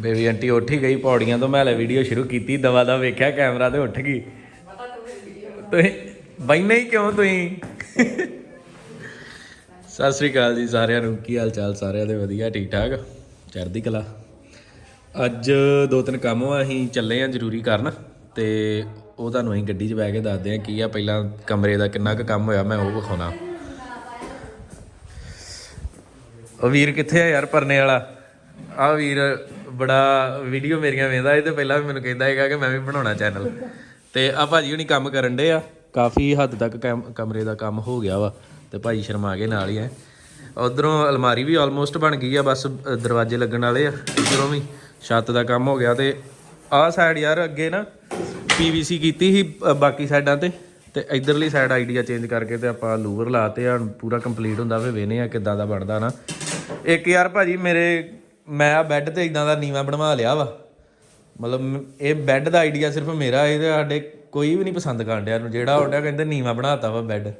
Baby aunty ਉੱਠ ਹੀ ਗਈ, ਪੌੜੀਆਂ ਤੋਂ ਮੈਂ ਹਲੇ ਵੀਡੀਓ ਸ਼ੁਰੂ ਕੀਤੀ, ਦਵਾ ਦਾ ਵੇਖਿਆ ਕੈਮਰਾ ਤੇ ਉੱਠ ਗਈ। ਤੁਸੀਂ ਬੈਨੇ ਹੀ ਕਿਉਂ ਤੁਸੀਂ? ਸਤਿ ਸ੍ਰੀ ਅਕਾਲ ਜੀ ਸਾਰਿਆਂ ਨੂੰ, ਕੀ ਹਾਲ ਚਾਲ ਸਾਰਿਆਂ ਦੇ? ਵਧੀਆ, ਠੀਕ ਠਾਕ? ਚੜ੍ਹਦੀ ਕਲਾ। ਅੱਜ ਦੋ ਤਿੰਨ ਕੰਮ ਅਸੀਂ ਚੱਲੇ ਆ ਜ਼ਰੂਰੀ ਕਰਨ, ਤੇ ਉਹ ਤੁਹਾਨੂੰ ਅਸੀਂ ਗੱਡੀ 'ਚ ਬਹਿ ਕੇ ਦੱਸਦੇ ਆ ਕੀ ਆ, ਪਹਿਲਾਂ ਕਮਰੇ ਦਾ ਕਿੰਨਾ ਕੁ ਕੰਮ ਹੋਇਆ, ਮੈਂ ਉਹ ਵਿਖਾਉਣਾ। ਉਹ ਵੀਰ ਕਿੱਥੇ ਆ ਯਾਰ, ਪਰਨੇ ਵਾਲਾ? ਆ ਵੀਰ ਬੜਾ ਵੀਡੀਓ ਮੇਰੀਆਂ ਵੇਂਦਾ ਇਹ ਤੇ ਪਹਿਲਾਂ ਵੀ ਮੈਨੂੰ ਕਹਿੰਦਾ ਹੈਗਾ ਕਿ ਮੈਂ ਵੀ ਬਣਾਉਣਾ ਚੈਨਲ ਤੇ ਆ ਭਾਜੀ ਹੁਣੀ ਕੰਮ ਕਰਨ ਡੇ ਆ। ਕਾਫੀ ਹੱਦ ਤੱਕ ਕੈਮ- ਕਮਰੇ ਦਾ ਕੰਮ ਹੋ ਗਿਆ ਵਾ ਤੇ ਭਾਈ ਸ਼ਰਮਾ ਕੇ ਨਾਲ ਹੀ ਐ ਉਧਰੋਂ ਅਲਮਾਰੀ ਵੀ ਆਲਮੋਸਟ ਬਣ ਗਈ ਆ, ਬਸ ਦਰਵਾਜ਼ੇ ਲੱਗਣ ਵਾਲੇ ਆ, ਇਧਰੋਂ ਵੀ ਛੱਤ ਦਾ ਕੰਮ ਹੋ ਗਿਆ ਤੇ ਆਹ ਸਾਈਡ ਯਾਰ ਅੱਗੇ ਨਾ ਪੀਵੀਸੀ ਕੀਤੀ ਸੀ ਬਾਕੀ ਸਾਈਡਾਂ ਤੇ ਤੇ ਇਧਰਲੀ ਸਾਈਡ ਆਈਡੀਆ ਚੇਂਜ ਕਰਕੇ ਤੇ ਆਪਾਂ ਲੂਵਰ ਲਾਤੇ ਆ, ਪੂਰਾ ਕੰਪਲੀਟ ਹੁੰਦਾ ਵੇ ਵੇਨੇ ਆ ਕਿੱਦਾਂ ਦਾ ਬਣਦਾ ਨਾ। ਇੱਕ ਯਾਰ ਭਾਜੀ ਮੇਰੇ ਮੈਂ ਬੈੱਡ ਤੇ ਇਦਾਂ ਦਾ ਨੀਵਾ ਬਣਵਾ ਲਿਆ ਵਾ। ਮਤਲਬ ਇਹ ਬੈੱਡ ਦਾ ਆਈਡੀਆ ਸਿਰਫ ਮੇਰਾ ਇਹਦੇ ਸਾਡੇ ਕੋਈ ਵੀ ਨਹੀਂ ਪਸੰਦ ਕਰਨ ਡਿਆ। ਨੂੰ ਜਿਹੜਾ ਆਉਂਦਾ ਕਹਿੰਦੇ ਨੀਵਾ ਬਣਾਤਾ ਵਾ ਬੈੱਡ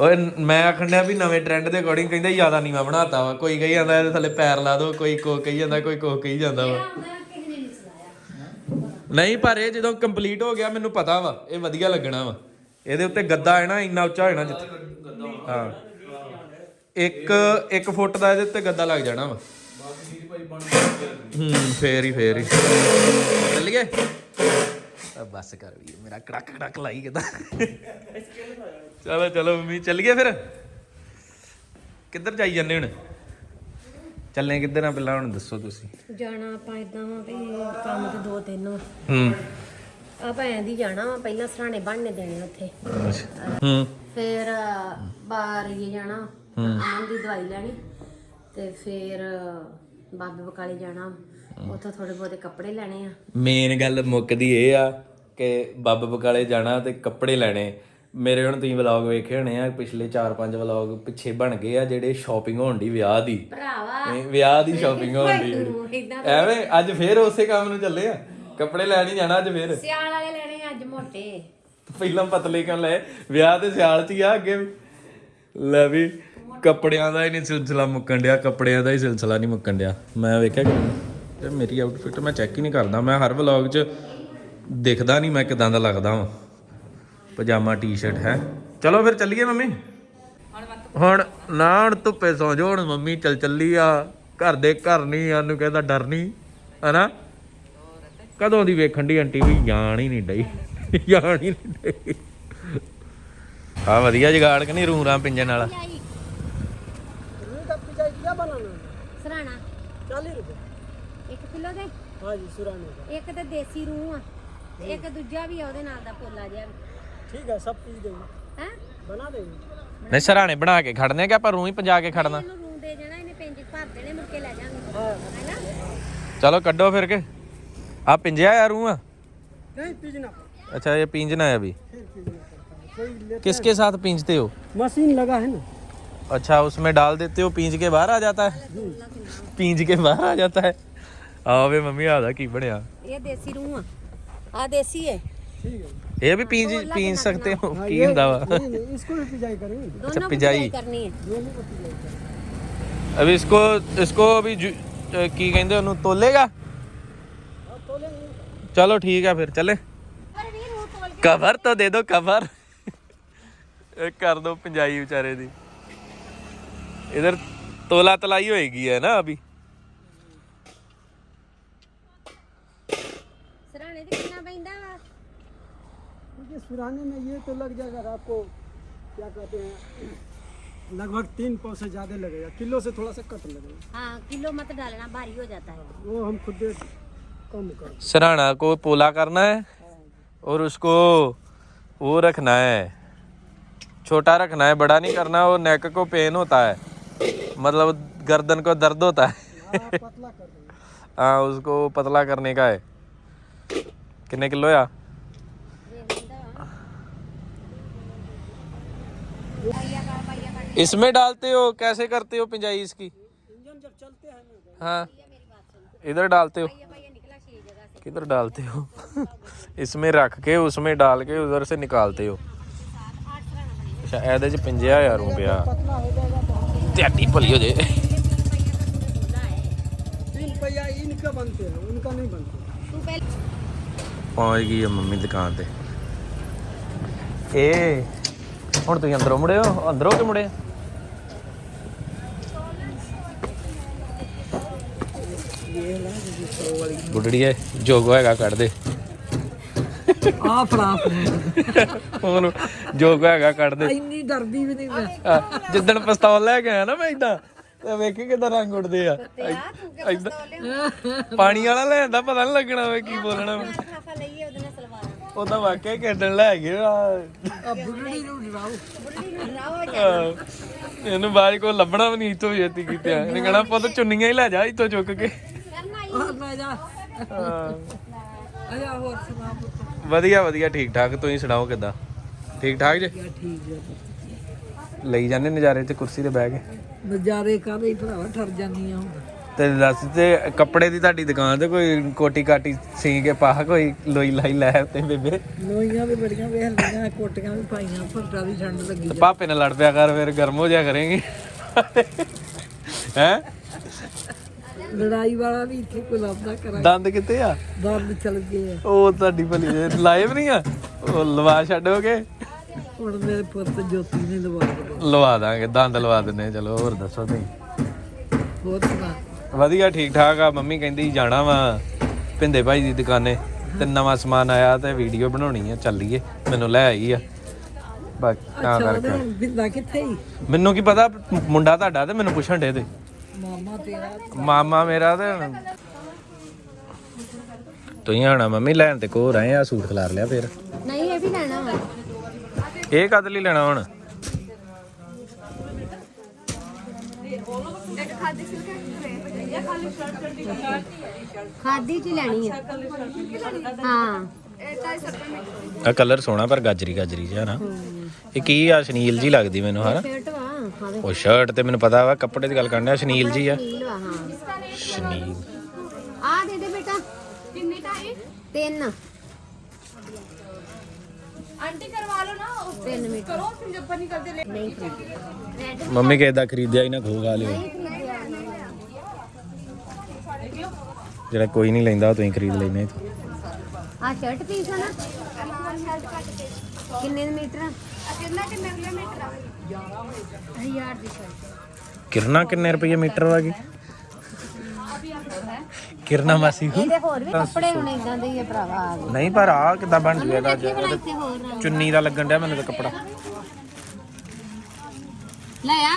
ਓਏ, ਮੈਂ ਆਖਣ ਵੀ ਨਵੇਂ ਟ੍ਰੈਂਡ ਦੇ ਅਕੋਰਡਿੰਗ ਕਹਿੰਦੇ ਜ਼ਿਆਦਾ ਨੀਵਾ ਬਣਾਤਾ ਵਾ। ਕੋਈ ਕਹੀ ਜਾਂਦਾ ਇਹਦੇ ਥੱਲੇ ਪੈਰ ਲਾ ਦੋ, ਕੋਈ ਕੋ ਕਹੀ ਜਾਂਦਾ, ਕੋਈ ਕੋ ਕਹੀ ਜਾਂਦਾ ਵਾ। ਨਹੀਂ, ਪਰ ਇਹ ਜਦੋਂ ਕੰਪਲੀਟ ਹੋ ਗਿਆ, ਮੈਨੂੰ ਪਤਾ ਵਾ, ਇਹ ਵਧੀਆ ਲੱਗਣਾ ਵਾ। ਇਹਦੇ ਉੱਤੇ ਗੱਦਾ ਹੈ ਨਾ, ਇੰਨਾ ਉੱਚਾ ਹੋ ਜਿੱਥੇ ਹਾਂ। ਇੱਕ ਇੱਕ ਫੁੱਟ ਦਾ ਇਹਦੇ ਉੱਤੇ ਗੱਦਾ ਲੱਗ ਜਾਣਾ ਵਾ। ਹੂੰ ਫੇਰ ਹੀ ਫੇਰ ਹੀ। ਚੱਲ ਗਏ ਆ ਬਸ ਕਰ ਵੀ ਮੇਰਾ ਕੜਕ ਕੜਕ ਲਾਈ ਕਿਦਾਂ ਚਲੋ ਚਲੋ ਮੰਮੀ ਚੱਲ ਗਏ ਫਿਰ? ਕਿੱਧਰ ਜਾਈ ਜਾਂਦੇ ਹੁਣ? ਚੱਲੇ ਕਿੱਧਰ ਆ ਪਹਿਲਾਂ ਹੁਣ ਦੱਸੋ ਤੁਸੀਂ। ਜਾਣਾ ਆਪਾਂ ਇਦਾਂ ਵਾ ਵੀ ਕੰਮ ਤੇ ਦੋ ਤਿੰਨ ਵਾ। ਹੂੰ। ਆਪਾਂ ਐਂ ਦੀ ਜਾਣਾ ਵਾ ਪਹਿਲਾਂ ਸਰਾਣੇ ਬਣਨੇ ਦੇਣੇ ਉੱਥੇ। ਹੂੰ। ਫਿਰ ਬਾਹਰ ਇਹ ਜਾਣਾ। ਅਮਨ ਦੀ ਦਵਾਈ ਲੈਣੀ ਤੇ ਫਿਰ ਬਾਬੇ ਬਕਾਲੇ ਜਾਣਾ। ਉੱਥੋਂ ਥੋੜੇ ਬਹੁਤੇ ਕੱਪੜੇ ਲੈਣੇ ਆ। ਮੇਨ ਗੱਲ ਮੁੱਕਦੀ ਇਹ ਆ ਕਿ ਬੱਬ ਬਕਾਲੇ ਜਾਣਾ ਤੇ ਕੱਪੜੇ ਲੈਣੇ। ਮੇਰੇ ਹੁਣ ਤੁਸੀਂ ਵਲੌਗ ਵੇਖੇ ਹੋਣੇ ਆ ਪਿਛਲੇ 4-5 ਵਲੌਗ ਪਿੱਛੇ ਬਣ ਗਏ ਆ ਜਿਹੜੇ ਸ਼ਾਪਿੰਗ ਹੋਣ ਦੀ ਵਿਆਹ ਦੀ। ਭਰਾਵਾ। ਵਿਆਹ ਦੀ ਸ਼ਾਪਿੰਗ ਹੋਣ ਦੀ ਐਵੇਂ ਅੱਜ ਫੇਰ ਉਸੇ ਕੰਮ ਨੂੰ ਚੱਲੇ ਆ। ਕੱਪੜੇ ਲੈਣ ਹੀ ਜਾਣਾ ਅੱਜ ਫੇਰ। ਸਿਆਲ ਵਾਲੇ ਲੈਣੇ ਆ ਅੱਜ ਮੋਟੇ। ਪਹਿਲਾਂ ਪਤਲੇ ਕਿਉਂ ਲਏ? ਵਿਆਹ ਤੇ ਸਿਆਲ ਚ ਹੀ ਆ ਅੱਗੇ। ਲੈ ਵੀ। ਕੱਪੜਿਆਂ ਦਾ ਹੀ ਨਹੀਂ ਸਿਲਸਿਲਾ ਮੁੱਕਣ ਡਿਆ, ਕੱਪੜਿਆਂ ਦਾ ਹੀ ਸਿਲਸਿਲਾ ਨਹੀਂ ਮੁੱਕਣ ਡਿਆ। ਮੈਂ ਵੇਖਿਆ ਕਿ ਤੇ ਮੇਰੀ ਆਊਟਫਿਟ ਮੈਂ ਚੈੱਕ ਹੀ ਨਹੀਂ ਕਰਦਾ। ਮੈਂ ਹਰ ਵਲੌਗ 'ਚ ਦਿਖਦਾ ਨਹੀਂ ਮੈਂ ਕਿਦਾਂ ਦਾ ਲੱਗਦਾ ਵਾਂ। ਪਜਾਮਾ ਟੀ-ਸ਼ਰਟ ਹੈ। ਚਲੋ ਫਿਰ ਚੱਲੀਏ ਮੰਮੀ। ਹੁਣ ਨਾ ਹੁਣ ਧੁੱਪੇ ਸੌ ਜਾਓ। ਹੁਣ ਮੰਮੀ ਚੱਲ ਚੱਲੀ ਆ। ਘਰ ਦੇ ਘਰ ਨਹੀਂ ਸਾਨੂੰ ਕਹਿੰਦਾ ਡਰ ਨਹੀਂ ਹਨਾ? ਕਦੋਂ ਦੀ ਵੇਖਣ ਦੀ ਆਂਟੀ ਵੀ? ਜਾਣ ਹੀ ਨਹੀਂ ਡਈ। ਜਾਣ ਹੀ ਨਹੀਂ ਡਈ। ਆ ਵਧੀਆ ਜਗਾੜ ਕਿ ਨਹੀਂ ਰੂਰਾਂ ਪਿੰਜਣ ਵਾਲਾ? ਸਰਾਣਾ चालीस रुपये 1 ਕਿਲੋ ਦੇ हाँ जी सुराने का ਇੱਕ ਤੇ ਦੇਸੀ ਰੂਹ ਆ ਤੇ ਇੱਕ ਦੂਜਾ ਵੀ ਆ ਉਹਦੇ ਨਾਲ ਦਾ ਪੋਲਾ ਜਿਹਾ ठीक है सब चीज देंगे ਹੈ बना देंगे ਨਹੀਂ ਸਰਾਣੇ ਬਣਾ ਕੇ ਖੜਨੇ ਕਿ ਆਪਾਂ ਰੂੰ ਹੀ ਪੰਜਾ ਕੇ ਖੜਨਾ ਇਹਨੂੰ ਰੂਹ ਦੇ ਜਾਣਾ ਇਹਨੇ ਪਿੰਜ ਭਰ ਦੇਣੇ ਮੁੜ ਕੇ ਲੈ ਜਾਵਾਂਗੇ हाँ ਹੈਨਾ ਚਲੋ ਕੱਢੋ ਫਿਰ ਕੇ ਆ ਪਿੰਜਿਆ ਆ ਰੂੰ ਆ नहीं पीजना पड़ता अच्छा ये पींजना है अभी फिर पीजना पड़ता है कोई ले किसके साथ पींजते हो मशीन लगा है ना अच्छा उसमें डाल देते हो पींज के बाहर आ जाता है पींज के बाहर आ जाता है आओ वे मम्मी ਆਦਾ ਕੀ ਬਣਿਆ ਇਹ ਦੇਸੀ ਰੂਹ ਆ ਆ ਦੇਸੀ ਹੈ ठीक है ਇਹ ਵੀ ਪੀਂਜ ਪੀਂਜ ਸਕਦੇ ਹੋ हाँ, ਕੀ ये- ਹੁੰਦਾ ਵਾ नहीं, नहीं, इसको भी पिजाई करेंगे ਦੋਨੋਂ ਨੂੰ ਪਿਜਾਈ। ਪਿਜਾਈ ਕਰਨੀ ਹੈ दोनों को पिजाई करेंगे ਅਬ इसको इसको अभी जु- ਅ, ਕੀ ਕਹਿੰਦੇ ਉਹਨੂੰ ਤੋਲੇਗਾ हाँ तो लेंगे ਚਲੋ ਠੀਕ ਹੈ ਫਿਰ ਚੱਲੇ ਪਰ ਵੀ ਰੂਹ ਤੋਲ ਕਵਰ ਤਾਂ ਦੇ ਦਿਓ ਕਵਰ ਇਹ ਕਰ ਦੋ ਪੰਜਾਈ ਵਿਚਾਰੇ ਦੀ इधर तोला तलाई होएगी है ना अभी? सराने में ये तो लग जाएगा आपको क्या कहते हैं लगभग तीन से ज़्यादा लगेगा। किलो से थोड़ा सा कट लगेगा। हाँ किलो मत डालना भारी हो जाता है। वो हम खुद कम कर सराना को पोला करना है और उसको वो रखना है। छोटा रखना है बड़ा नहीं करना वो नेक को पेन होता है। मतलब गर्दन को दर्द होता है। हाँ उसको पतला करने का है। कितने किलो या इसमें डालते हो कैसे करते हो पिंजाई इसकी? हाँ इधर डालते हो। किधर डालते हो? इसमें रख के उसमें डाल के उधर से निकालते हो। अच्छा ऐसे पिंजा यार हूँ भैया तो हम ਤਿਆਡੀ ਭਲੀ ਹੋ ਜੇ तीन रुपया इनका बनते हैं उनका नहीं बनते ਤੂੰ ਪਹਿਲਾਂ ਪਹੁੰਚ ਗਈ ਆ ਮੰਮੀ ਦੁਕਾਨ ਤੇ ਇਹ ਹੁਣ ਤੁਸੀਂ ਅੰਦਰੋਂ ਮੁੜੇ ਹੋ ਅੰਦਰੋਂ ਕਿ ਮੁੜੇ ਬੁੱਢੜੀਏ ਜੋਗੋ ਹੈਗਾ ਕੱਢ ਦੇ ਆ ਫੜਾ ਉਹਨੂੰ ਜੋਗੋ ਹੈਗਾ ਕੱਢ ਦੇ। ਇੰਨੀ ਡਰਦੀ ਵੀ ਨਹੀਂ ਮੈਂ। ਆ, ਜਿੱਦਣ ਪਿਸਤੌਲ ਲੈ ਕੇ ਆਇਆ ਨਾ ਮੈਂ ਇਦਾਂ ਤੇ ਵੇਖੀ ਕਿਦਾਂ ਰੰਗ ਉੱਡਦੇ ਆ। ਪਾਣੀ ਵਾਲਾ ਲੈਂਦਾ ਪਤਾ ਨਹੀਂ ਲੱਗਣਾ ਵੇ ਕੀ ਬੋਲਣਾ। ਵਾ। ਖਾਫਾ ਲਈਏ ਉਹਦੇ ਨਾਲ ਸਲਵਾਰ। ਉਹ ਤਾਂ ਵਾਕਿਆ ਹੀ ਖੇਡਣ ਲੈ ਗਏ ਆ। ਆ ਬੁੱਢੜੀ ਨੂੰ ਡਰਾਓ। ਬੁੱਢੀ ਨੂੰ ਆਹ, ਇਹਨੂੰ ਬਾਅਦ ਕੋ ਲੱਭਣਾ ਵੀ ਨਹੀਂ ਇਤੋਂ ਛੇਤੀ ਕੀਤੇ ਆ। ਇਹਨੇ ਕਹਣਾ ਪੁੱਤ ਚੁੰਨੀਆਂ ਹੀ ਲੈ ਜਾ ਇਤੋਂ ਚੁੱਕ ਕੇ। ਕਰਨਾ ਹੀ ਆ ਲੈ ਜਾ। ਹਾਂ। ਅਜਾ ਹੋਰ ਸੁਣਾ ਪੁੱਤ। ਵਧੀਆ ਵਧੀਆ ਠੀਕ ਠਾਕ। ਤੁਸੀਂ ਸੁਣਾਓ ਕਿੱਦਾਂ? ਠੀਕ ਠਾਕ ਜੇ? ਕਿਆ ਠੀਕ ਹੈ ਲਈ ਜਾਂਦੇ ਨਜ਼ਾਰੇ ਤੇ ਕੁਰਸੀ ਤੇ ਬਹਿ ਕੇ? ਨਜ਼ਾਰੇ ਕਾਹਦੇ ਹੀ ਭਰਾਵਾ ਠਰ ਜਾਂਦੀਆਂ ਹੁਣ। ਤੇ ਦੱਸ ਤੇ ਕੱਪੜੇ ਦੀ ਤੁਹਾਡੀ ਦੁਕਾਨ ਤੇ ਕੋਈ ਕੋਟੀ ਕਾਟੀ ਸੀ ਕੇ ਪਾ ਕੋਈ ਲੋਈ ਲਾਈ ਲੈ ਤੇ ਬੇਬੇ? ਲੋਈਆਂ ਵੀ ਬੜੀਆਂ ਵੇਖ ਲਈਆਂ ਕੋਟੀਆਂ ਵੀ ਪਾਈਆਂ ਫਰਟਾ ਵੀ ਠੰਡ ਲੱਗੀ ਪਾਪੇ ਨਾਲ ਲੜ ਪਿਆ ਕਰ ਫਿਰ ਗਰਮ ਹੋ ਜਾ ਕਰੇਂਗੇ। ਹੈ? ਲੜਾਈ ਵਾਲਾ ਵੀ ਇੱਥੇ ਕੋਈ ਲੱਭਦਾ ਕਰਾਂ ਦੰਦ ਕਿੱਥੇ ਆ? ਦਰਦ ਚਲ ਗਏ ਆ। ਉਹ ਤੁਹਾਡੀ ਭਲੀ ਲਾਈਵ ਨਹੀਂ ਆ? ਉਹ ਲਵਾ ਛੱਡੋਗੇ? ਹੁਣ ਮੇਰੇ ਪੁੱਤ ਜੋਤੀ ਨੇ ਲਵਾ ਦਿੱਤੇ ਲਵਾ ਦਾਂਗੇ ਦੰਦ ਲਵਾ ਦਿੰਨੇ ਚਲੋ ਹੋਰ ਦੱਸੋ ਤੁਸੀਂ? ਹੋਰ ਸੁਣਾ। ਵਧੀਆ ਠੀਕ ਠਾਕ ਆ। ਮੰਮੀ ਕਹਿੰਦੀ ਜਾਣਾ ਵਾ ਭਿੰਦੇ ਭਾਈ ਦੀ ਦੁਕਾਨੇ। ਤੇ ਨਵਾਂ ਸਮਾਨ ਆਇਆ ਤੇ ਵੀਡੀਓ ਬਣਾਉਣੀ ਆ ਚੱਲੀਏ। ਮੈਨੂੰ ਲੈ ਆਈ ਆ। ਬਾਕੀ ਤਾਂ ਕਰਕੇ। ਬਿੰਦਾ ਕਿੱਥੇ ਹੀ ਮੈਨੂੰ ਕੀ ਪਤਾ ਮੁੰਡਾ ਤੁਹਾਡਾ ਤੇ ਮੈਨੂੰ ਪੁੱਛਣ ਡੇ ਤੇ। ਮਾਮਾ ਤੇਰਾ ਮਾਮਾ ਮੇਰਾ ਤੇ ਤੁਸੀਂ ਆਣਾ ਮੰਮੀ ਲੈਣ ਤੇ ਕੋ ਰਹੇ ਆ ਸੂਟ ਖਲਾਰ ਲਿਆ ਫਿਰ। ਨਹੀਂ ਇਹ ਵੀ ਲੈਣਾ ਵਾ। ਇਹ ਕਦ ਲਈ ਲੈਣਾ ਹੁਣ? ਖਾਦੀ ਚ ਹੀ ਲੈਣੀ ਆ। ਹਾਂ। ਆ ਕਲਰ ਸੋਹਣਾ ਪਰ ਗਾਜਰੀ ਗਾਜਰੀ ਜਿਹਾ ਨਾ। ਇਹ ਕੀ ਆ ਸ਼ਨੀਲ ਜੀ ਲੱਗਦੀ ਮੈਨੂੰ ਹਨਾ? ਉਹ ਸ਼ਰਟ ਤੇ ਮੈਨੂੰ ਪਤਾ ਵਾ ਕੱਪੜੇ ਦੀ ਗੱਲ ਕਰਨਾ ਸ਼ਨੀਲ ਜੀ ਆ। ਨੀਲ ਆ ਦੇ ਦੇ ਬੇਟਾ। ਕਿੰਨੇ ਦਾ ਹੈ ਤਿੰਨ। ਆਂਟੀ ਕਰਵਾ ਲਓ ਨਾ ਉਸ ਤਿੰਨ ਮਿੰਟ। ਕਰੋ ਫਿਰ ਜੱਪਾ ਨਹੀਂ ਕਰਦੇ ਲੈ ਨਹੀਂ ਰੈਡ ਮੰਮੀ ਕਿਹਦਾ ਖਰੀਦਿਆ ਹੀ ਨਾ ਖੋਗਾ ਲਿਓ। ਜਿਹੜਾ ਕੋਈ ਨਹੀਂ ਲੈਂਦਾ ਉਹ ਤੁਸੀਂ ਖਰੀਦ ਲੈਨੇ ਆ ਸ਼ਰਟ ਪੀਸ ਆ ਨਾ। ਕਿੰਨੇ ਮੀਟਰ ਕਿੰਨਾ ਕਿੰਨੇ ਮੀਟਰ ਆ? ਕਿਰਨਾ ਕਿੰਨੇ ਰੁਪਏ ਮੀਟਰ ਆ ਗਈ ਕਿਰਨਾ ਮਾਸੀ ਨੂੰ? ਕੱਪੜੇ ਹੁਣ ਇਦਾਂ ਦੇ ਹੀ ਆ ਭਰਾਵਾ ਆ ਗਏ। ਨਹੀਂ ਪਰ ਆ ਕਿਦਾਂ ਬਣ ਜੂਗਾ ਇਹਦਾ ਚੁੰਨੀ ਦਾ ਲੱਗਣ ਡਿਆ ਮੈਨੂੰ ਤਾਂ ਕੱਪੜਾ। ਲੈ ਆ।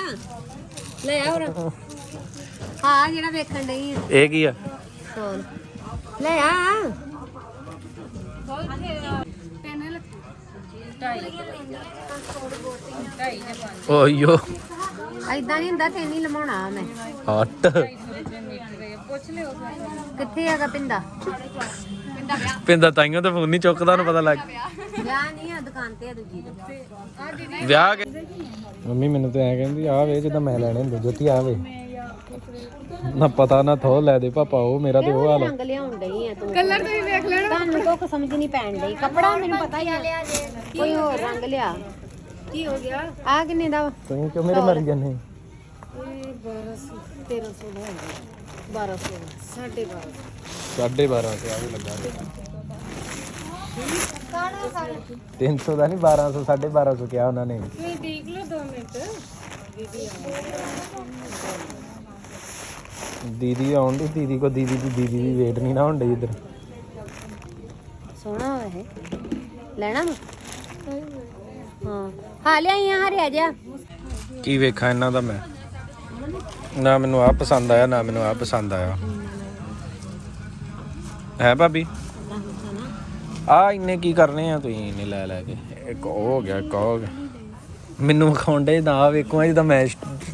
ਲੈ ਆ ਹੋਰ। ਆ ਜਿਹੜਾ ਵੇਖਣ ਡਈ ਇਹ ਕੀ ਆ? ਲੈ ਆ। ਓਯੋ ਐਦਾਂ ਨਹੀਂ ਹੁੰਦਾ ਤੇ ਨਹੀਂ ਲਮਾਉਣਾ ਮੈਂ। ਹਟ। ਕਿੱਥੇ ਹੈਗਾ ਪਿੰਦਾ ਪਿੰਦਾ ਤਾਈਆਂ ਤਾਂ ਫੋਨ ਨਹੀਂ ਚੁੱਕਦਾ ਉਹਨੂੰ ਪਤਾ ਲੱਗ ਵਿਆਹ ਨਹੀਂ ਆ ਦੁਕਾਨ ਤੇ ਆ ਦੂਜੀ ਤੇ ਵਿਆਹ ਕੇ ਮੰਮੀ ਮੈਨੂੰ ਤੇ ਐ ਕਹਿੰਦੀ ਆ ਵੇ ਜਿੱਦਾਂ ਮੈਂ ਲੈਣੇ ਹੁੰਦੇ ਜੋਤੀ ਆ ਵੇ ਨਾ ਪਤਾ ਨਾ ਥੋ ਲੈ ਦੇ ਪਾਪਾ ਉਹ ਮੇਰਾ ਤੇ ਉਹ ਹਾਲ। ਰੰਗ ਲਿਆਉਣ ਡਈ ਆ ਤੂੰ? ਕਲਰ ਤੁਸੀਂ ਵੇਖ ਲੈਣਾ ਤੁਹਾਨੂੰ ਕੋਈ ਸਮਝ ਨਹੀਂ ਪੈਣ ਡਈ। ਕੱਪੜਾ ਮੈਨੂੰ ਪਤਾ ਹੀ ਆ। ਕੋਈ ਹੋਰ ਰੰਗ ਲਿਆ। ਕੀ ਹੋ ਗਿਆ? ਆ ਕਿੰਨੇ ਦਾ ਵਾ? ਤੁਸੀਂ ਕਿਉਂ ਮੇਰੇ ਮਰ ਜਾਂਦੇ 1300 ਦਾ 1200 1250 12.5 ਤੇ ਆ ਵੀ ਲੱਗਾ ਕਾਣਾ ਕਾਣਾ 300 ਦਾ ਨਹੀਂ 1200 1250 ਕਿਹਾ ਉਹਨਾਂ ਨੇ। ਤੁਸੀਂ ਦੇਖ ਲਓ 2 ਮਿੰਟ। ਦੀਦੀ ਆਉਣ ਦੀ ਦੀਦੀ ਕੋ ਦੀਦੀ ਦੀ ਦੀਦੀ ਦੀ ਵੇਟ ਨਹੀਂ ਨਾ ਹੁੰਦੀ ਇੱਧਰ। ਸੋਹਣਾ ਹੋਇਆ ਇਹ। ਲੈਣਾ ਵਾ? ਹਾਂ। ਹਾਂ ਲਿਆਈ ਆ ਹਰਿਆ ਜਾ ਕੀ ਵੇਖਾਂ ਇਹਨਾਂ ਦਾ ਮੈਂ? ਨਾ ਮੈਨੂੰ ਆ ਪਸੰਦ ਆਇਆ ਨਾ ਮੈਨੂੰ ਆ ਪਸੰਦ ਆਇਆ। ਹੈ ਭਾਬੀ? ਆ ਇੰਨੇ ਕੀ ਕਰਨੇ ਆ ਤੁਸੀਂ ਇੰਨੇ ਲੈ ਲੈ ਕੇ? ਇੱਕ ਉਹ ਹੋ ਗਿਆ ਇੱਕ ਉਹ ਹੋ ਗਿਆ। ਮੈਨੂੰ ਵਿਖਾਉਂਦੇ ਨਾ ਵੇਖੋ ਜਿੱਦਾਂ ਮੈਂ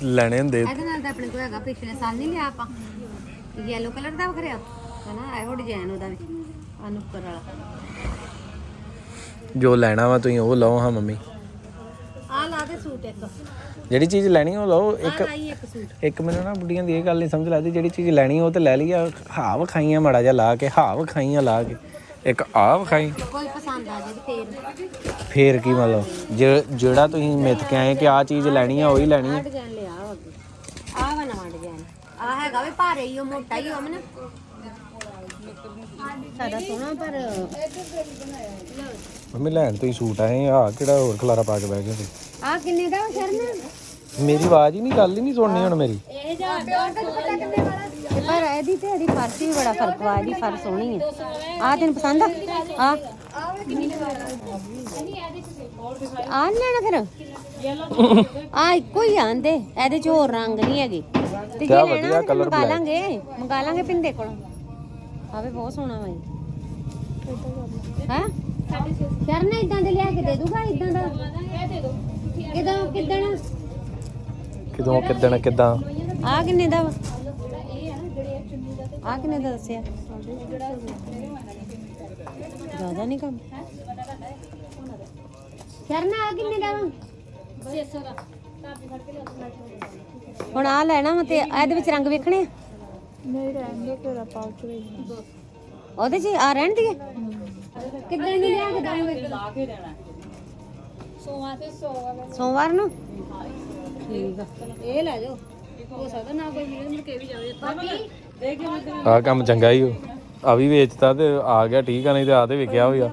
ਲੈਣੇ ਹੁੰਦੇ। ਇਹਦੇ ਨਾਲ ਤਾਂ ਆਪਣੇ ਕੋਲ ਹੈਗਾ ਪਿਛਲੇ ਸਾਲ ਨਹੀਂ ਲਿਆ ਆਪਾਂ। ਯੈਲੋ ਕਲਰ ਦਾ ਵਖਰਿਆ। ਹਨਾ ਇਹੋ ਡਿਜ਼ਾਈਨ ਉਹਦਾ ਵੀ ਆ ਨੁੱਕਰ ਵਾਲਾ। ਜੋ ਲੈਣਾ ਵਾ ਤੁਸੀਂ ਉਹ ਲਓ ਹਾਂ ਮੰਮੀ। ਦੇ ਜਿਹੜੀ ਚੀਜ਼ ਲੈਣੀ ਉਹ ਲਓ ਇੱਕ ਇੱਕ ਮੈਨੂੰ ਨਾ ਬੁੱਢੀਆਂ ਦੀ ਇਹ ਗੱਲ ਨਹੀਂ ਸਮਝ ਲੱਗਦੀ ਜਿਹੜੀ ਚੀਜ਼ ਲੈਣੀ ਉਹ ਤੇ ਲੈ ਲਈ ਆ ਹਾਂ ਵਿਖਾਈਆਂ ਮੜਾ ਜਾ ਲਾ ਕੇ ਹਾਂ ਵਿਖਾਈਆਂ ਲਾ ਕੇ ਇੱਕ ਆ ਵਿਖਾਈ। ਕੋਈ ਪਸੰਦ ਆ ਜੇ ਫੇਰ। ਫੇਰ ਕੀ ਮਤਲਬ? ਜੇ- ਜਿਹੜਾ ਤੁਸੀਂ ਮਿੱਥ ਕੇ ਆਏ ਕਿ ਆ ਚੀਜ਼ ਲੈਣੀ ਆ ਉਹੀ ਲੈਣੀ ਆ। ਆ ਵਾ ਹੈਗਾ ਵੇ ਭਾਰੇ ਹੀ ਉਹ ਮੋਟਾ ਹੀ ਉਹ ਮਨ ਸਾਡਾ ਸੋਹਣਾ ਪਰ ਮੰਮੀ ਲੈਣ ਤੋਂ ਹੀ ਸੂਟ ਆਏ ਆ ਕਿਹੜਾ ਹੋਰ ਖਲਾਰਾ ਪਾ ਕੇ ਬਹਿ ਗਏ ਤੁਸੀਂ ਆ ਕਿੰਨੇ ਦਾ ਸ਼ਰਨ? ਮੇਰੀ ਆਵਾਜ਼ ਹੀ ਨਹੀਂ ਗੱਲ ਹੀ ਨਹੀਂ ਸੁਣਨੀ ਹੁਣ ਮੇਰੀ। ਤੇ ਪਰ ਇਹਦੀ ਤੇ ਇਹਦੀ ਫਰਸ਼ ਵੀ ਬੜਾ ਫ਼ਰਕ ਵਾ ਇਹਦੀ ਫਰਸ਼ ਸੋਹਣੀ ਹੈ ਆ ਤੈਨੂੰ ਪਸੰਦ ਆ? ਆ ਆ ਨੀ ਲੈਣਾ ਫਿਰ? ਆ ਇੱਕੋ ਹੀ ਆਂਦੇ ਇਹਦੇ ਚ ਹੋਰ ਰੰਗ ਨਹੀਂ ਹੈਗੇ। ਤੇ ਜੇ ਕਿਆ ਲੈਣਾ ਵਧੀਆ ਤਾਂ colour ਮੰਗਾ black। ਲਾਂਗੇ ਮੰਗਾ ਲਾਂਗੇ ਪਿੰਦੇ ਕੋਲ ਆਵੇ ਬਹੁਤ ਸੋਹਣਾ ਵਾ ਹੈ? ਯਾਰ ਇਦਾਂ ਦੇ ਲਿਆ ਕੇ ਦੇ ਦੂਗਾ ਇਦਾਂ ਦਾ। ਇਹ ਦੇ ਦੋ ਕਿਦਾਂ ਕਿਦੋਂ ਕਿਦਣ ਕਿਦਾਂ ਆ ਕਿੰਨੇ ਦਾ ਹੁਣ ਆ ਲੈਣਾ ਵਾ ਤੇ ਇਹਦੇ ਵਿੱਚ ਰੰਗ ਵੇਖਣੇ ਨਹੀਂ ਰਹਿਣ ਦੇ ਕੋਲਾ ਪਾਉਚ ਵੇਖਣਾ ਉਹਦੇ 'ਚ ਆ ਰਹਿਣ ਦੀ ਕਿੱਦਾਂ ਦੀ ਲਿਆ ਕੇ ਦਾਂਗੇ ਲਾ ਕੇ ਦੇਣਾ ਸੋਮਵਾਰ ਤੇ ਸੋਮਵਾਰ ਸੋਮਵਾਰ ਨੂੰ? ਠੀਕ ਆ। ਇਹ ਲੈ ਜਾਓ। ਹੋ ਸਕਦਾ ਨਾ ਕੋਈ ਮਿਲੇ ਮੁੜ ਕੇ ਵੀ ਜਾਵੇ। ਬਾਕੀ ਆ ਕੰਮ ਚੰਗਾ ਹੀ ਹੋ। ਆ ਵੀ ਵੇਚਤਾ ਤੇ ਆ ਗਿਆ ਠੀਕ ਆ ਨਹੀਂ ਤੇ ਆ ਤੇ ਵਿਕਿਆ ਹੋਇਆ।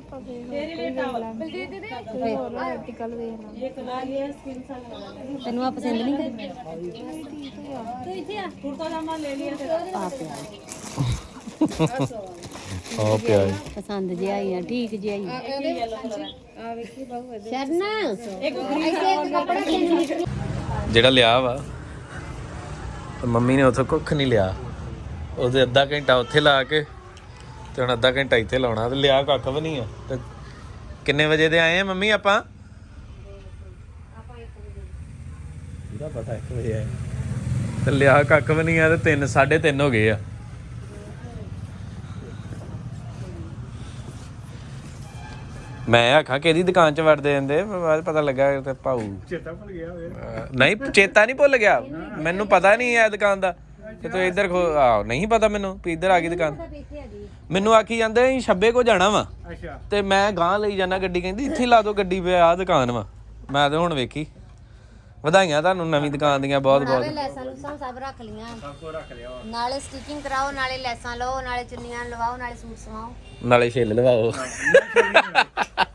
ਆ ਪਿਆ ਏ। ਪਸੰਦ ਜੇ ਆਈ ਆ ਠੀਕ ਜੇ ਆਈ ਆ। ਵੇਖੀ ਬਾਹੂ ਸ਼ਰਨਾ। ਇੱਕ ਇੱਕ ਕੱਪੜਾ ਕਿੰਨੇ ਮੀਟਰ ਜਿਹੜਾ ਲਿਆ ਵਾ ਤੇ ਮੰਮੀ ਨੇ ਉੱਥੋਂ ਕੁੱਖ ਨਹੀਂ ਲਿਆ। ਉਹਦੇ ਅੱਧਾ ਘੰਟਾ ਉੱਥੇ ਲਾ ਕੇ ਤੇ ਹੁਣ ਅੱਧਾ ਘੰਟਾ ਇੱਥੇ ਲਾਉਣਾ ਤੇ ਲਿਆ ਕੱਖ ਵੀ ਨਹੀਂ ਆ। ਤੇ ਕਿੰਨੇ ਵਜੇ ਦੇ ਆਏ ਆ ਮੰਮੀ ਆਪਾਂ? ਇਹਦਾ ਪਤਾ 1 ਵਜੇ ਆਏ। ਤੇ ਲਿਆ ਕੱਖ ਵੀ ਨਹੀਂ ਆ ਤੇ 3 3:30 ਹੋ ਗਏ ਆ। ਮੈਂ ਆਖਾਂ ਕਿਹਦੀ ਦੁਕਾਨ 'ਚ ਵੜਦੇ ਜਾਂਦੇ ਬਾਅਦ ਪਤਾ ਲੱਗਾ ਤੇ ਭਾਊ। ਚੇਤਾ ਭੁੱਲ ਗਿਆ ਹੋਇਆ। ਨਹੀਂ ਚੇਤਾ ਨਹੀਂ ਭੁੱਲ ਗਿਆ। ਮੈਨੂੰ ਪਤਾ ਨਹੀਂ ਇਹ ਦੁਕਾਨ ਦਾ। ਤੇ ਤੂੰ ਇੱਧਰ ਆ ਨਹੀਂ ਪਤਾ ਮੈਨੂੰ ਵੀ ਇੱਧਰ ਆ ਗਈ ਦੁਕਾਨ। ਮੈਨੂੰ ਆਖੀ ਜਾਂਦੇ ਅਸੀਂ ਛੱਬੇ ਕੋ ਜਾਣਾ ਵਾ। ਅੱਛਾ। ਤੇ ਮੈਂ ਗਾਂ ਲਈ ਜਾਣਾ ਗੱਡੀ ਕਹਿੰਦੀ ਇੱਥੇ ਲਾ ਦਿਓ ਗੱਡੀ ਪਿਆ ਆ ਦੁਕਾਨ ਵਾ। ਮੈਂ ਤੇ ਹੁਣ ਵੇਖੀ। ਵਧਾਈਆਂ ਤੁਹਾਨੂੰ ਨਵੀਂ ਦੁਕਾਨ ਦੀਆਂ ਬਹੁਤ ਬਹੁਤ। ਨਾਲੇ ਲੈਸਾਂ ਲੂਸਾਂ ਸਭ ਰੱਖ ਲੀਆਂ ਸਭ ਕੋ ਰੱਖ ਲਿਆ। ਨਾਲੇ ਸਟਿਚਿੰਗ ਕਰਾਓ ਨਾਲੇ ਲੈਸਾਂ ਲਓ ਨਾਲੇ ਚੁੰਨੀਆਂ ਲਵਾਓ ਨਾਲੇ ਸੂਟ ਸਵਾਓ। ਨਾਲੇ ਛਿੱਲ ਲਵਾਓ।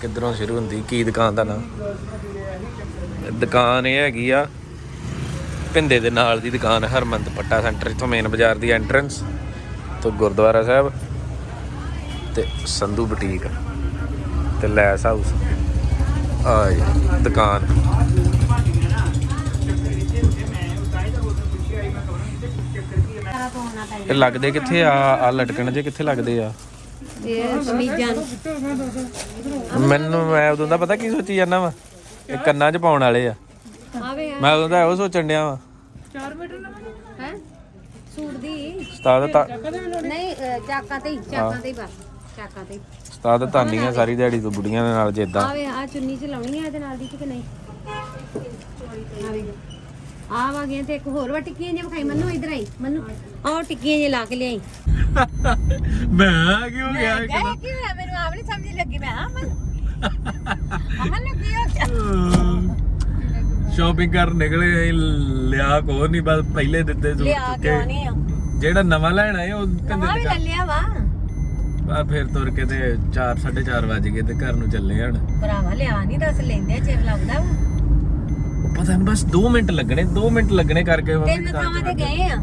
ਕਿੱਧਰੋਂ ਸ਼ੁਰੂ ਹੁੰਦੀ, ਕੀ ਦੁਕਾਨ ਦਾ ਨਾਮ? ਦੁਕਾਨ ਇਹ ਹੈਗੀ ਆ ਪਿੰਦੇ ਦੇ ਨਾਲ ਦੀ ਦੁਕਾਨ ਹਰਮੰਦ ਪੱਟਾ ਸੈਂਟਰ, ਇਥੋਂ ਮੇਨ ਬਾਜ਼ਾਰ ਦੀ ਐਂਟਰੈਂਸ ਤੋਂ ਗੁਰਦੁਆਰਾ ਸਾਹਿਬ ਤੇ ਸੰਧੂ ਬੁਟੀਕ ਤੇ ਲੈਸ ਹਾਊਸ ਆ ਦੁਕਾਨ। ਇਹ ਲੱਗਦੇ ਕਿੱਥੇ ਆ ਆ ਲਟਕਣ ਜੇ ਕਿੱਥੇ ਲੱਗਦੇ ਆ? ਇਹ ਕਮੀਜ਼ਾਂ ਮੈਨੂੰ ਮੈਂ ਉਦੋਂ ਦਾ ਪਤਾ ਕੀ ਸੋਚੀ ਜਾਂਦਾ ਵਾ? ਇਹ ਕੰਨਾਂ 'ਚ ਪਾਉਣ ਵਾਲੇ ਆ। ਆਵੇ ਮੈਂ ਉਦੋਂ ਦਾ ਇਹੋ ਸੋਚਣ ਡਿਆ ਵਾ। ਹੈ? ਸੂਟ ਦੀ। ਉਸਤਾਦ ਤਾਂ ਨਹੀਂ ਅਹ, ਚਾਕਾਂ ਤੇ ਹੀ ਚਾਕਾਂ ਤੇ ਹੀ ਬਸ ਚਾਕਾਂ ਤੇ ਹੀ। ਉਸਤਾਦ ਤਾਨੀਆਂ ਸਾਰੀ ਦਿਹਾੜੀ ਤੋਂ ਬੁੜੀਆਂ ਦੇ ਨਾਲ ਜਿੱਦਾਂ ਆਵੇ ਆ ਚੁੰਨੀ ਚ ਲਾਉਣੀ ਆ ਇਹਦੇ ਨਾਲ ਦੀ ਕਿ ਨਹੀਂ? ਆਵੇ। ਆ ਵਾ ਗਿਆ ਤੇ ਇੱਕ ਹੋਰ ਵਾ ਟਿੱਕੀਆਂ ਜਿਹਾ ਵਿਖਾਈ ਮੰਨੂ ਇਧਰ ਆਈ ਮੰਨੂ। ਆਹ ਟਿੱਕੀਆਂ ਜਿਹਾ ਲਾ ਕੇ ਲਿਆਈ। ਮੈਂ ਕੀ ਹੋ ਗਿਆ ਕੀ ਹੋਇਆ ਮੈਨੂੰ ਆਪ ਨਹੀਂ ਸਮਝ ਲੱਗੀ ਮੈਂ ਹਾਂ ਅਮਨ। ਨੂੰ ਕੀ ਹੋ ਗਿਆ? ਸ਼ਾਪਿੰਗ ਕਰਨ ਨਿਕਲੇ ਅਸੀਂ ਲਿਆ ਕੋ ਨਹੀਂ ਬਸ ਪਹਿਲੇ ਦਿੱਤੇ ਸੂਟ ਲਿਆ ਚੁੱਕੇ। ਕਿਉਂ ਨਹੀਂ ਆ? ਜਿਹੜਾ ਨਵਾਂ ਲੈਣ ਆਏ ਉਹ ਨਵਾਂ ਵੀ ਲੈ ਲਿਆ ਵਾ। ਆ ਫਿਰ ਤੁਰ ਕੇ ਤੇ 4 4:30 ਵਜ ਗਏ ਤੇ ਘਰ ਨੂੰ ਚੱਲੇ ਹਣ ਭਰਾਵਾ ਲਿਆ ਨਹੀਂ ਦੱਸ ਲੈਂਦੇ ਆ ਚਿਰ ਲੱਗਦਾ ਵਾ। ਪਤਾ ਨਹੀਂ ਬਸ 2 ਮਿੰਟ ਲੱਗਣੇ 2 ਮਿੰਟ ਲੱਗਣੇ ਕਰਕੇ ਮੰਮੀ ਤਿੰਨ ਦੁਕਾਨ ਥਾਵਾਂ ਤੇ ਗਏ ਆ।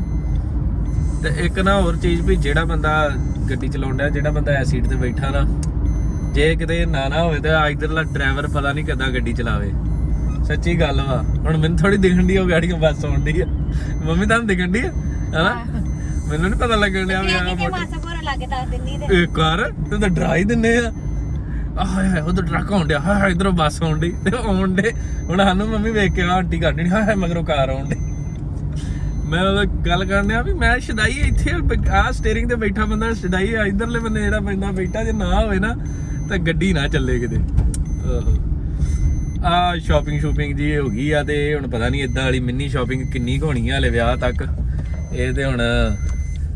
ਤੇ ਇੱਕ ਨਾ ਹੋਰ ਚੀਜ਼ ਵੀ ਜਿਹੜਾ ਬੰਦਾ ਗੱਡੀ ਚਲਾਉਣ ਡਿਆ ਜਿਹੜਾ ਬੰਦਾ ਐ ਸੀਟ ਤੇ ਬੈਠਾ ਨਾ ਜੇ ਕਿਤੇ ਨਾ ਨਾ ਹੋਵੇ ਤਾਂ ਇਧਰਲਾ ਡਰਾਈਵਰ ਪਤਾ ਨਹੀਂ ਕਿੱਦਾਂ ਗੱਡੀ ਚਲਾਵੇ। ਸੱਚੀ ਗੱਲ ਵਾ ਹੁਣ ਮੈਨੂੰ ਥੋੜੀ ਦਿਖਣ ਦੀ ਉਹ ਗਾੜੀ ਬੱਸ ਆਉਂਦੀ ਆ। ਮੰਮੀ ਤੁਹਾਨੂੰ ਦਿਖਣ ਦੀ ਆ? ਹਨਾ? ਮੈਨੂੰ ਨਹੀਂ ਪਤਾ ਲੱਗਣ ਡਿਆ ਵੀ ਕਿਤੇ ਮੋਟਰ ਮਾਸਾ ਭੋਰਾ ਲਾ ਕੇ ਦੱਸ ਦਿੰਦੀ ਤੇ। ਇਹ ਕਰ ਤੂੰ ਤਾਂ ਡਰਾ ਹੀ ਦਿੰਨੇ ਆ। ਹਾਏ ਹਾਏ, ਉਧਰ ਟਰੱਕ ਆਉਣ ਡਿਆ, ਹਾਏ ਇਧਰੋਂ ਬੱਸ ਆਉਣ ਡਈ, ਤੇ ਆਉਣ ਡੇ ਹੁਣ ਸਾਨੂੰ ਮੰਮੀ ਵੇਖ ਕੇ ਆਂਟੀ ਕਰਨੀ ਹਾਏ ਮਗਰੋਂ ਕਾਰ ਆਉਣ ਡਈ। ਮੈਂ ਉਹ ਗੱਲ ਕਰਨ ਆ ਵੀ ਮੈਂ ਸ਼ਦਾਈ ਇੱਥੇ ਆ ਸਟੀਅਰਿੰਗ ਤੇ ਬੈਠਾ ਬੰਦਾ ਸ਼ਦਾਈ ਆ, ਇਧਰਲੇ ਬੰਦੇ ਜਿਹੜਾ ਬੰਦਾ ਬੈਠਾ, ਜੇ ਨਾ ਹੋਵੇ ਨਾ, ਤਾਂ ਗੱਡੀ ਨਾ ਚੱਲੇ ਕਿਤੇ। ਆ ਸ਼ਾਪਿੰਗ ਸ਼ੂਪਿੰਗ ਜੀ ਹੋ ਗਈ ਆ, ਤੇ ਹੁਣ ਪਤਾ ਨਹੀਂ ਇਦਾਂ ਵਾਲੀ ਮਿੰਨੀ ਸ਼ਾਪਿੰਗ ਕਿੰਨੀ ਕੁ ਹੋਣੀ ਆ ਹਲੇ ਵਿਆਹ ਤੱਕ। ਇਹ ਤੇ ਹੁਣ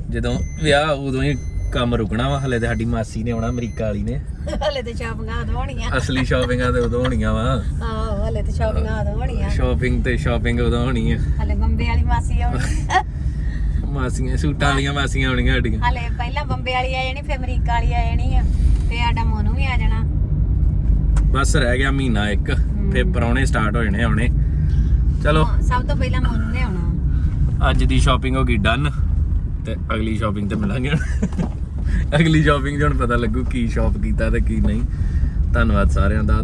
ਜਦੋਂ ਵਿਆਹ ਉਦੋਂ ਹੀ ਕੰਮ ਰੁਕਣਾ ਵਾ ਹਲੇ ਤੇ ਸਾਡੀ ਮਾਸੀ ਨੇ ਆਉਣਾ ਅਮਰੀਕਾ ਵਾਲੀ ਨੇ। ਹਲੇ ਤੇ ਸ਼ਾਪਿੰਗਾਂ ਹੋਣੀਆਂ। ਅਸਲੀ ਸ਼ਾਪਿੰਗਾਂ ਤੇ ਉਦੋਂ ਹੋਣੀਆਂ ਵਾ। ਆਹੋ ਹਲੇ ਤੇ ਸ਼ਾਪਿੰਗਾਂ ਹੋਣੀਆਂ। ਸ਼ਾਪਿੰਗ ਤੇ ਸ਼ਾਪਿੰਗ ਉਦੋਂ ਹੋਣੀ ਆ। ਹਲੇ ਬੰਬੇ ਵਾਲੀ ਮਾਸੀ ਆਉਣੀ। ਮਾਸੀਆਂ ਸੂਟਾਂ ਵਾਲੀਆਂ ਮਾਸੀਆਂ ਆਉਣੀਆਂ ਸਾਡੀਆਂ। ਹਲੇ ਪਹਿਲਾਂ ਬੰਬੇ ਵਾਲੀ ਆ ਜਾਣੀ ਫਿਰ ਅਮਰੀਕਾ ਵਾਲੀ ਆ ਜਾਣੀ ਆ। ਤੇ ਸਾਡਾ ਮੋਨੂ ਵੀ ਆ ਜਾਣਾ। ਬਸ ਰਹਿ ਗਿਆ ਮਹੀਨਾ ਇੱਕ ਫੇਰ ਪਰੌਣੇ ਸਟਾਰਟ ਹੋ ਜਾਣੇ ਆਉਣੇ। ਚਲੋ। ਹਾਂ, ਸਭ ਤੋਂ ਪਹਿਲਾਂ ਮੋਨੂ ਨੇ ਆਉਣਾ। ਅੱਜ ਦੀ ਸ਼ਾਪਿੰਗ ਹੋ ਗਈ ਡਨ ਤੇ ਅਗਲੀ ਸ਼ਾਪਿੰਗ ਤੇ ਮਿਲਾਂਗੇ। ਅਗਲੀ ਸ਼ਾਪਿੰਗ 'ਚ ਹੁਣ ਪਤਾ ਲੱਗੂ ਕੀ ਸ਼ਾਪ ਕੀਤਾ ਤੇ ਕੀ ਨਹੀਂ। ਧੰਨਵਾਦ ਸਾਰਿਆਂ ਦਾ।